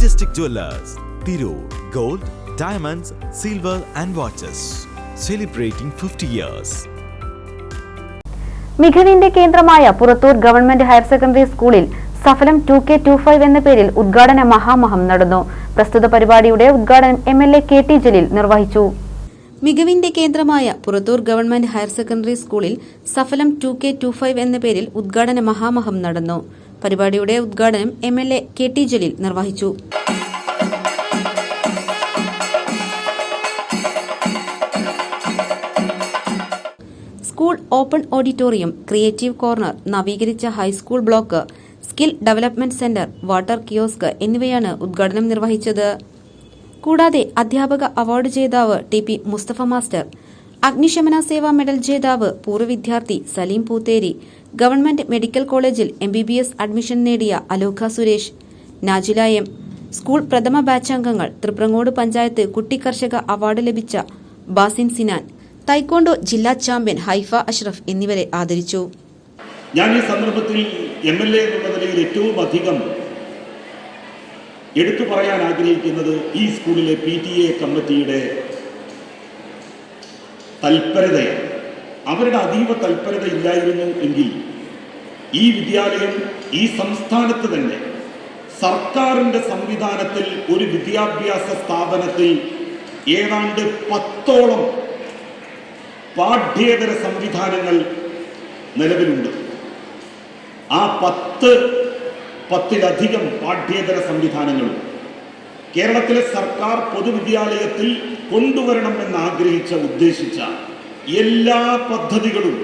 Majestic Jewelers, Tiru, Gold, Diamonds, Silver and Watches. Celebrating 50 years. മികവിന്റെ കേന്ദ്രമായ Purathur government higher secondary സ്കൂളിൽ Saphalam two K two five എന്ന പേരിൽ ഉദ്ഘാടന മഹാമഹം നടന്നു പ്രസ്തുത പരിപാടിയുടെ ഉദ്ഘാടനം M L A K T Jaleel നിർവഹിച്ചു മികവിന്റെ കേന്ദ്രമായ പുറത്തൂർ ഗവൺമെന്റ് ഹയർ സെക്കൻഡറി സ്കൂളിൽ Saphalam two K two five എന്ന പേരിൽ ഉദ്ഘാടന മഹാമഹം നടന്നു പരിപാടിയുടെ ഉദ്ഘാടനം M L A K T Jaleel നിർവഹിച്ചു. School open auditorium creative corner നവീകരിച്ച high school block skill development centre water kiosk എന്നിവയാണ് ഉദ്ഘാടനം നിർവഹിച്ചത്. കൂടാതെ അധ്യാപക അവാർഡ് ജേതാവ് ടി പി മുസ്തഫ മാസ്റ്റർ അഗ്നിശമന സേവാ മെഡൽ ജേതാവ് പൂർവ വിദ്യാർത്ഥി സലീം പൂത്തേരി ഗവൺമെന്റ് മെഡിക്കൽ കോളേജിൽ M B B S admission നേടിയ അലോഖ സുരേഷ് നാജില എം. സ്കൂൾ പ്രഥമ ബാച്ച് അംഗങ്ങൾ തൃപ്രങ്ങോട് പഞ്ചായത്ത് കുട്ടി കർഷക അവാർഡ് ലഭിച്ച ബാസിൻ സിനാൻ തൈക്കോണ്ടോ ജില്ലാ ചാമ്പ്യൻ ഹൈഫ അഷ്റഫ് എന്നിവരെ ആദരിച്ചു. ഞാൻ ഈ സന്ദർഭത്തിൽ എം എൽ എ നിലയിൽ ഏറ്റവും അധികം എടുത്തു പറയാൻ ആഗ്രഹിക്കുന്നത് ഈ സ്കൂളിലെ പി ടി എ കമ്മിറ്റിയുടെ തൽപരതയാണ് അവരുടെ അതീവ തൽപരത ഇല്ലായിരുന്നു എങ്കിൽ ഈ വിദ്യാലയം ഈ സംസ്ഥാനത്ത് തന്നെ സർക്കാരിന്റെ സംവിധാനത്തിൽ ഒരു വിദ്യാഭ്യാസ സ്ഥാപനത്തിൽ ഏതാണ്ട് പത്തോളം പാഠ്യേതര സംവിധാനങ്ങൾ നിലവിലുണ്ട്. ആ പത്ത് പത്തിലധികം പാഠ്യേതര സംവിധാനങ്ങളും കേരളത്തിലെ സർക്കാർ പൊതുവിദ്യാലയത്തിൽ കൊണ്ടുവരണമെന്ന് ആഗ്രഹിച്ച ഉദ്ദേശിച്ച എല്ലാ പദ്ധതികളും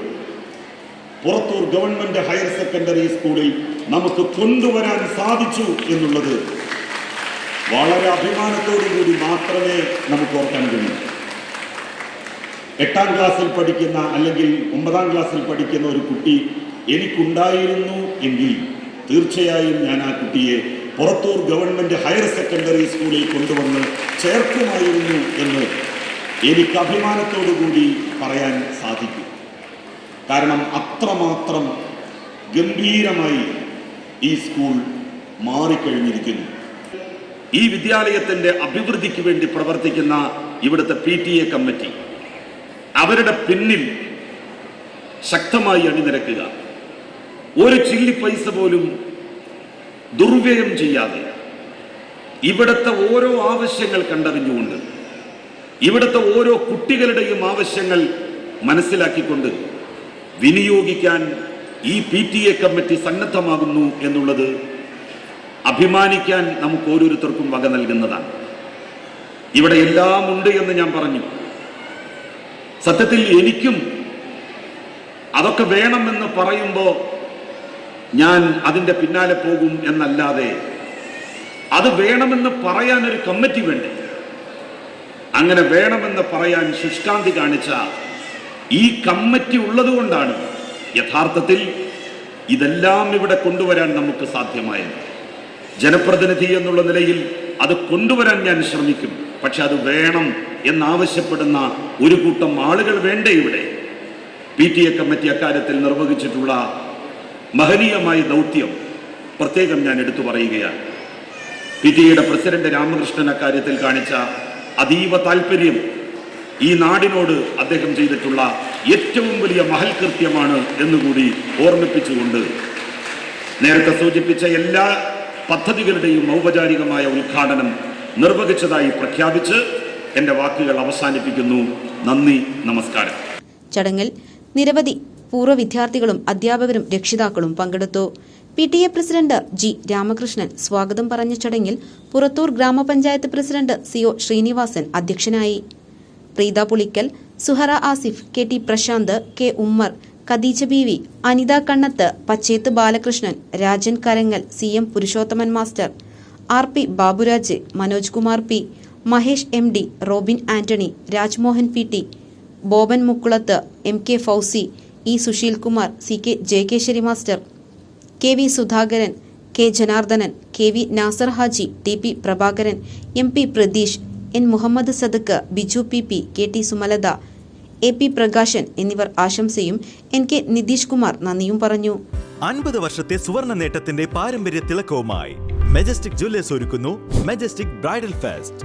പുറത്തൂർ ഗവൺമെന്റ് ഹയർ സെക്കൻഡറി സ്കൂളിൽ നമുക്ക് കൊണ്ടുവരാൻ സാധിച്ചു എന്നുള്ളത് വളരെ അഭിമാനത്തോടു കൂടി മാത്രമേ നമുക്ക് ഓർക്കാൻ കഴിയൂ. എട്ടാം ക്ലാസ്സിൽ പഠിക്കുന്ന അല്ലെങ്കിൽ ഒമ്പതാം ക്ലാസ്സിൽ പഠിക്കുന്ന ഒരു കുട്ടി എനിക്കുണ്ടായിരുന്നു എങ്കിൽ തീർച്ചയായും ഞാൻ ആ കുട്ടിയെ പുറത്തൂർ ഗവൺമെന്റ് ഹയർ സെക്കൻഡറി സ്കൂളിൽ കൊണ്ടുവന്ന് ചേർക്കുമായിരുന്നു എന്ന് എനിക്ക് അഭിമാനത്തോടു കൂടി പറയാൻ സാധിക്കും. കാരണം അത്രമാത്രം ഗംഭീരമായി ഈ സ്കൂൾ മാറിക്കഴിഞ്ഞിരിക്കുന്നു. ഈ വിദ്യാലയത്തിന്റെ അഭിവൃദ്ധിക്ക് വേണ്ടി പ്രവർത്തിക്കുന്ന ഇവിടുത്തെ പി ടി എ കമ്മിറ്റി അവരുടെ പിന്നിൽ ശക്തമായി അണിനിരക്കുക. ഒരു ചില്ലി പൈസ പോലും ദുർവ്യയം ചെയ്യാതെ ഇവിടുത്തെ ഓരോ ആവശ്യങ്ങൾ കണ്ടറിഞ്ഞുകൊണ്ട് ഇവിടുത്തെ ഓരോ കുട്ടികളുടെയും ആവശ്യങ്ങൾ മനസ്സിലാക്കിക്കൊണ്ട് വിനിയോഗിക്കാൻ ഈ പി ടി എ കമ്മിറ്റി സന്നദ്ധമാകുന്നു എന്നുള്ളത് അഭിമാനിക്കാൻ നമുക്ക് ഓരോരുത്തർക്കും വക നൽകുന്നതാണ്. ഇവിടെ എല്ലാം ഉണ്ട് എന്ന് ഞാൻ പറഞ്ഞു. സത്യത്തിൽ എനിക്കും അതൊക്കെ വേണമെന്ന് പറയുമ്പോൾ ഞാൻ അതിന്റെ പിന്നാലെ പോകും എന്നല്ലാതെ അത് വേണമെന്ന് പറയാൻ ഒരു കമ്മിറ്റി വേണ്ടേ? അങ്ങനെ വേണമെന്ന് പറയാൻ ശുഷ്കാന്തി കാണിച്ച ഈ കമ്മിറ്റി ഉള്ളതുകൊണ്ടാണ് യഥാർത്ഥത്തിൽ ഇതെല്ലാം ഇവിടെ കൊണ്ടുവരാൻ നമുക്ക് സാധ്യമായത്. ജനപ്രതിനിധി എന്നുള്ള നിലയിൽ അത് കൊണ്ടുവരാൻ ഞാൻ ശ്രമിക്കും. പക്ഷെ അത് വേണം എന്നാവശ്യപ്പെടുന്ന ഒരു കൂട്ടം ആളുകൾ വേണ്ടേ ഇവിടെ? പി ടി എ കമ്മിറ്റി അക്കാര്യത്തിൽ നിർവഹിച്ചിട്ടുള്ള മഹനീയമായ ദൗത്യം പ്രത്യേകം ഞാൻ എടുത്തു പറയുകയാണ്. പി ടി എയുടെ പ്രസിഡന്റ് രാമകൃഷ്ണൻ അക്കാര്യത്തിൽ കാണിച്ച അതീവ താല്പര്യം ഈ നാടിനോട് അദ്ദേഹം ചെയ്തിട്ടുള്ള ഏറ്റവും വലിയ മഹൽകൃത്യമാണ് എന്നുകൂടി ഓർമ്മിപ്പിച്ചുകൊണ്ട് നേരത്തെ സൂചിപ്പിച്ച എല്ലാ പദ്ധതികളുടെയും ഔപചാരികമായ ഉദ്ഘാടനം നിർവഹിച്ചതായി പ്രഖ്യാപിച്ച് എന്റെ വാക്കുകൾ അവസാനിപ്പിക്കുന്നു. നന്ദി നമസ്കാരം. ചടങ്ങിൽ നിരവധി പൂർവ വിദ്യാർത്ഥികളും അധ്യാപകരും രക്ഷിതാക്കളും പങ്കെടുത്തു. P T A president G Ramakrishnan സ്വാഗതം പറഞ്ഞ ചടങ്ങിൽ പുറത്തൂർ ഗ്രാമപഞ്ചായത്ത് പ്രസിഡന്റ് സി ഒ ശ്രീനിവാസൻ അധ്യക്ഷനായി. Preetha Pulikkal Suhara Asif K T Prashanth K Ummer Khadeeja Beevi Anitha Kannath Pachethu Balakrishnan Rajan Karangal C M Purushothaman master R P Baburaj Manoj Kumar P Mahesh M D Robin Antony Rajmohan P T Boban Mukkulath M K Fousi E Susheel Kumar C K Jayakeshwari master K V Sudhakaran K Janardhanan K V Nasar Haji T P Prabhakaran M P Pratheesh N Muhammed Sadakk Biju P P K T Sumalatha A P Prakashan എന്നിവർ ആശംസയും N K Nitish Kumar നന്ദിയും പറഞ്ഞു. അൻപത് വർഷത്തെ സുവർണ നേട്ടത്തിന്റെ പാരമ്പര്യ തിളക്കവുമായി മെജസ്റ്റിക് ജ്വല്ലേഴ്സ് ഒരുക്കുന്നു majestic bridal fest